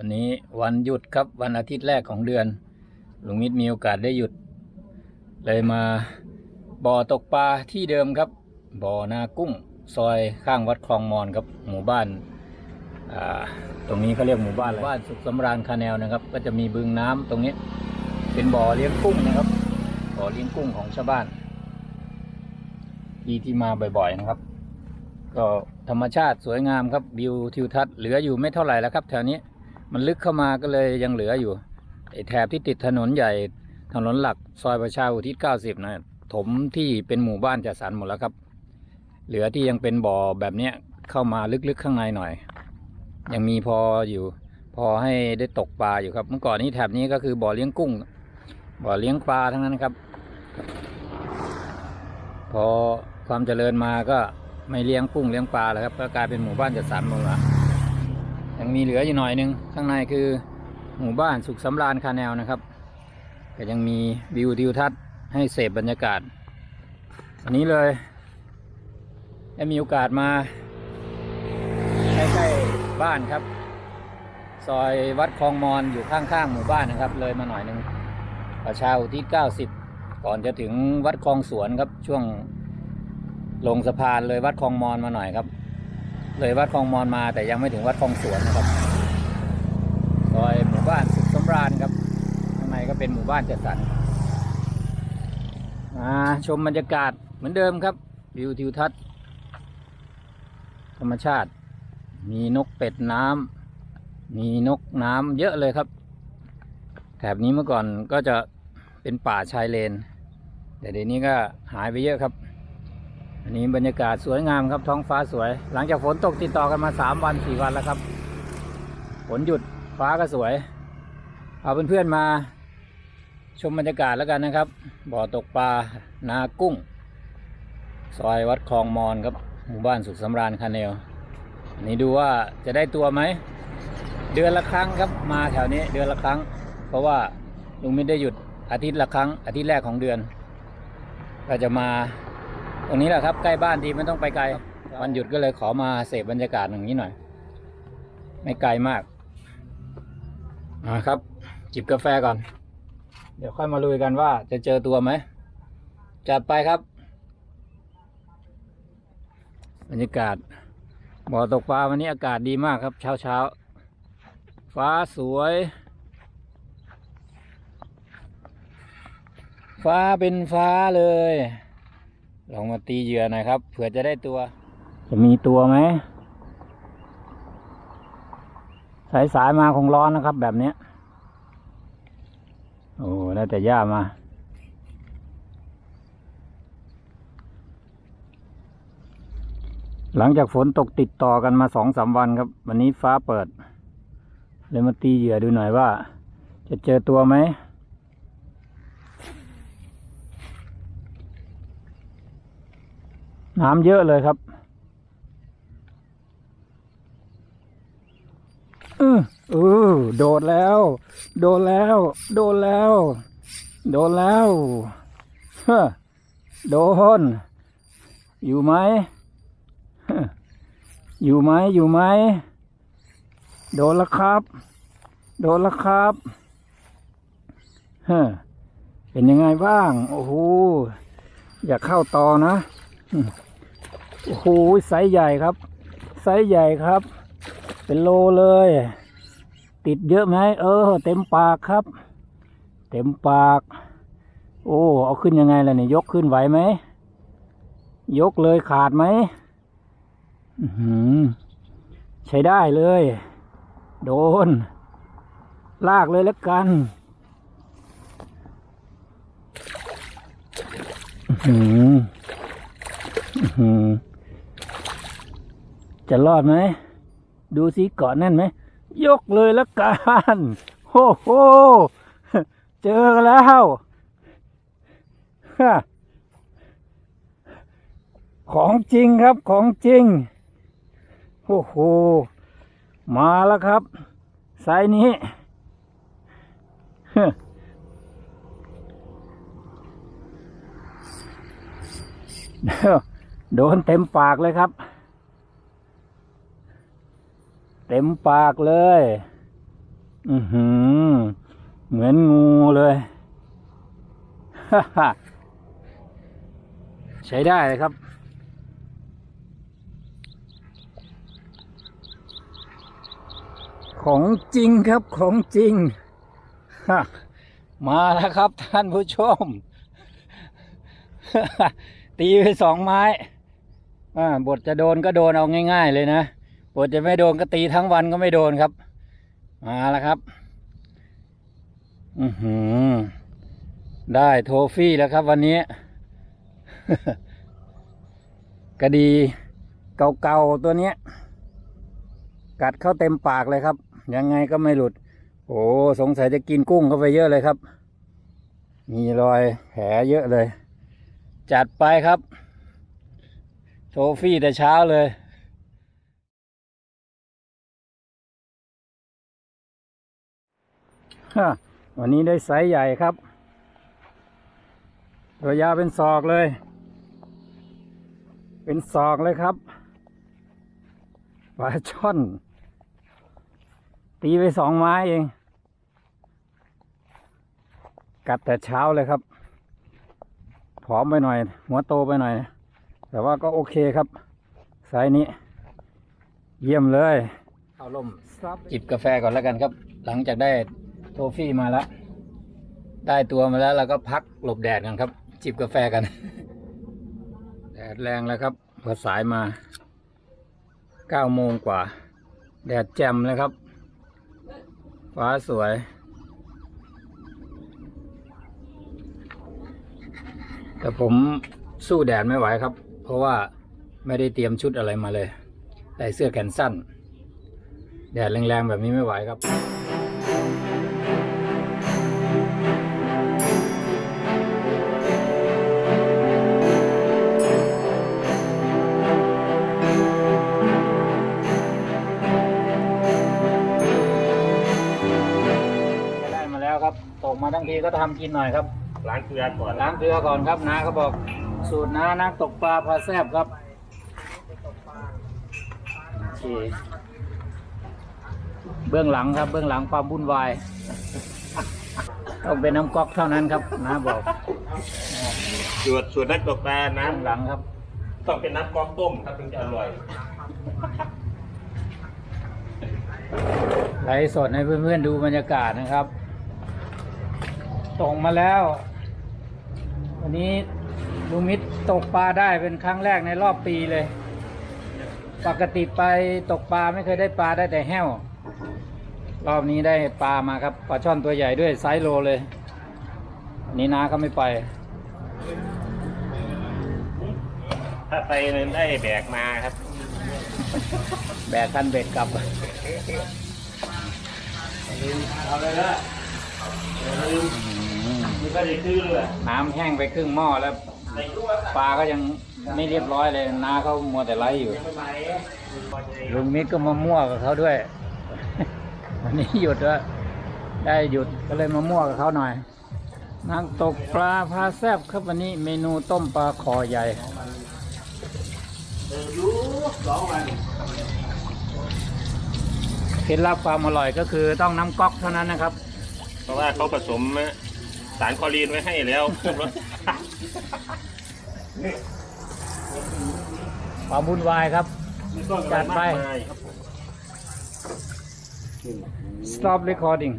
วันนี้วันหยุดครับวันอาทิตย์แรกของเดือนลุงมิตรมีโอกาสได้หยุด เลยมาบ่อตกปลาที่เดิมครับ บ่อนากุ้งซอยข้างวัดคลองมอนครับหมู่บ้านาตรงนี้เขาเรียกหมู่บ้านอะไรบ้านสุขสำราญคาแนลนะครับ ก็จะมีบึงน้ำตรงนี้ เป็นบ่อเลี้ยงกุ้งนะครับบ่อเลี้ยงกุ้งของชาวบ้าน ที่ที่มาบ่อยๆนะครับ ก็ธรรมชาติสวยงามครับวิวทิวทัศน์เหลืออยู่ไม่เท่าไหร่แล้วครับแถวนี้ มันลึกเข้ามาก็เลยยังเหลืออยู่ไอ้แถบที่ติดถนนใหญ่ถนนหลักซอยประชาอุทิศ90นะถมที่เป็นหมู่บ้านจัดสรรหมดแล้วครับ เหลือที่ยังเป็นบ่อแบบเนี้ยเข้ามาลึกๆข้างในหน่อย ยังมีพออยู่ พอให้ได้ตกปลาอยู่ครับ เมื่อก่อนนี้แถบนี้ก็คือบ่อเลี้ยงกุ้ง บ่อเลี้ยงปลาทั้งนั้นครับ พอความเจริญมาก็ไม่เลี้ยงกุ้งเลี้ยงปลาแล้วครับก็กลายเป็นหมู่บ้านจัดสรรหมดละ ยังมีเหลืออยู่หน่อยหนึง ข้างในคือหมู่บ้านสุขสำราญคาแนลนะครับก็ยังมีวิวทิวทัศน์ให้เสพบรรยากาศ วันนี้เลยได้มีโอกาสมาใกล้ๆบ้านครับ ซอยวัดคลองมอนอยู่ข้างๆหมู่บ้านนะครับ เลยมาหน่อยหนึงประชาอุทิศ90 ก่อนจะถึงวัดคลองสวนครับช่วงลงสะพานเลยวัดคลองมอนมาหน่อยครับ เลยวัดคลองมอนมาแต่ยังไม่ถึงวัดคลองสวนนะครับซอยหมู่บ้านสุขสำราญครับข้างในก็เป็นหมู่บ้านจัดสรรมาชมบรรยากาศเหมือนเดิมครับวิวทิวทัศน์ธรรมชาติ มีนกเป็ดน้ำมีนกน้ำเยอะเลยครับ แถบนี้เมื่อก่อนก็จะเป็นป่าชายเลน แต่เดี๋ยวนี้ก็หายไปเยอะครับ อันนี้บรรยากาศสวยงามครับท้องฟ้าสวย หลังจากฝนตกติดต่อกันมาสามวันสี่วันแล้วครับฝนหยุดฟ้าก็สวยเอาเพื่อนๆมาชมบรรยากาศแล้วกันนะครับ บ่อตกปลานากุ้ง ซอยวัดคลองมอนครับหมู่บ้านสุขสำราญคาเนลอันนี้ดูว่าจะได้ตัวไหม เดือนละครั้งครับมาแถวนี้เดือนละครั้ง เพราะว่าลุงไม่ได้หยุดอาทิตย์ละครั้ง อาทิตย์แรกของเดือน ก็จะมา ตรงนี้แหละครับใกล้บ้านดีไม่ต้องไปไกล วันหยุดก็เลยขอมาเสพบรรยากาศอย่างนี้หน่อย ไม่ไกลมากอ่าครับ จิบกาแฟก่อน เดี๋ยวค่อยมาลุยกันว่าจะเจอตัวไหมจัดไปครับบรรยากาศบ่อตกปลาวันนี้อากาศดีมากครับ เช้าเช้าๆฟ้าสวย ฟ้าเป็นฟ้าเลย ลองมาตีเหยื่อหน่อยครับเผื่อจะได้ตัว จะมีตัวไหมสายสายมาคงร้อนนะครับ แบบเนี้ยโอ้ได้แต่หญ้ามา หลังจากฝนตกติดต่อกันมาสองสามวันครับ วันนี้ฟ้าเปิด เลยมาตีเหยื่อดูหน่อยว่า จะเจอตัวไหม น้ำเยอะเลยครับเออเออโดดแล้ว โดนแล้ว โดนแล้ว โดนแล้วฮโดน อยู่ไหมอยู่ไหมอยู่ไหมโดนแล้วครับ โดนแล้วครับเฮ้อเป็นยังไงบ้าง โอ้โห อย่าเข้าต่อนะ โอ้โหไซส์ใหญ่ครับ ไซส์ใหญ่ครับ เป็นโลเลย ติดเยอะไหมเออ เต็มปากครับ เต็มปาก โอ้เอาขึ้นยังไงล่ะเนี่ยยกขึ้นไหวไหมยกเลยขาดไหมหือใช้ได้เลย โดน ลากเลยแล้วกันหืออื้อหือ จะรอดไหม ดูสิเกาะแน่นไหม ยกเลยละกันโอ้โห เจอกันแล้วของจริงครับของจริง โอ้โห มาแล้วครับไซส์นี้ฮะ โดนเต็มปากเลยครับ เต็มปากเลย อือหือ เหมือนงูเลยใช้ได้เลยครับ ของจริงครับของจริง มาแล้วครับท่านผู้ชม ตีไปสองไม้ อ่าบทจะโดนก็โดนเอาง่าย ๆ เลยนะบทจะไม่โดนก็ตีทั้งวันก็ไม่โดนครับ มาแล้วครับ อือหือ ได้โทฟี่แล้วครับ วันนี้ กระดีเก่าๆตัวเนี้ย กัดเข้าเต็มปากเลยครับ ยังไงก็ไม่หลุด โอ้สงสัยจะกินกุ้งเข้าไปเยอะเลยครับ มีรอยแผลเยอะเลย จัดไปครับ โทฟี่แต่เช้าเลยฮะวันนี้ได้ไซส์ใหญ่ครับ ตัวยาวเป็นศอกเลย เป็นศอกเลยครับปลาช่อน ตีไปสองไม้เอง กัดแต่เช้าเลยครับ ผอมไปหน่อย หัวโตไปหน่อย แต่ว่าก็โอเคครับไซส์นี้ เยี่ยมเลยเข้าร่มจิบกาแฟก่อนแล้วกันครับ หลังจากได้โทฟี่มาแล้ว ได้ตัวมาแล้วเราก็พักหลบแดดกันครับ จิบกาแฟกัน แดดแรงแล้วครับพอสายมาเก้าโมงกว่า แดดแจ่มเลยครับ ฟ้าสวยแต่ผมสู้แดดไม่ไหวครับ เพราะว่าไม่ได้เตรียมชุดอะไรมาเลยแต่เสื้อแขนสั้น แดดแรงๆแบบนี้ไม่ไหวครับได้มาแล้วครับตกมาทั้งทีก็ทำกินหน่อยครับล้างเกลือก่อนล้างเกลือก่อนครับน้าเขาบอก สูตรน้านักตกปลาพาแซบครับโอเคเบื้องหลังครับ เบื้องหลังความวุ่นวายต้องเป็นน้ำก๊อกเท่านั้นครับน้าบอกสูตรสูตรนักตกปลาน้เบื้องหลังครับ ต้องเป็นน้ำก๊อกต้มครับถึงจะอร่อยไลฟ์สดให้เพื่อนๆดูบรรยากาศนะครับตกมาแล้ว วันนี้ ลุงมิตรตกปลาได้เป็นครั้งแรกในรอบปีเลย ปกติไปตกปลาไม่เคยได้ปลาได้แต่แห้ว รอบนี้ได้ปลามาครับปลาช่อนตัวใหญ่ด้วยไซส์โลเลยวันนี้น้าเขาไม่ไป ถ้าไปเนี่ยได้แบกมาครับ แบกคันเบ็ดกลับเอาเลยนะลืมนี่ก็จะคือเลยน้ำแห้งไปครึ่งหม้อแล้วในตัว ปลาก็ยังไม่เรียบร้อยเลยนาเขามัวแต่ไล่อยู่ลุงมิตรก็มามั่วกับเขาด้วย วันนี้หยุดแล้วได้หยุดก็เลยมามั่วกับเขาหน่อยนางตกปลาพาแซบครับวันนี้เมนูต้มปลาคอใหญ่เออรู้สองวันเคล็ดลับความอร่อยก็คือต้องน้ำก๊อกเท่านั้นนะครับ เพราะว่าเขาผสม สารคลอรีนไว้ให้แล้วความวุ่นวายครับจัดไปมากมายครับผม stop recording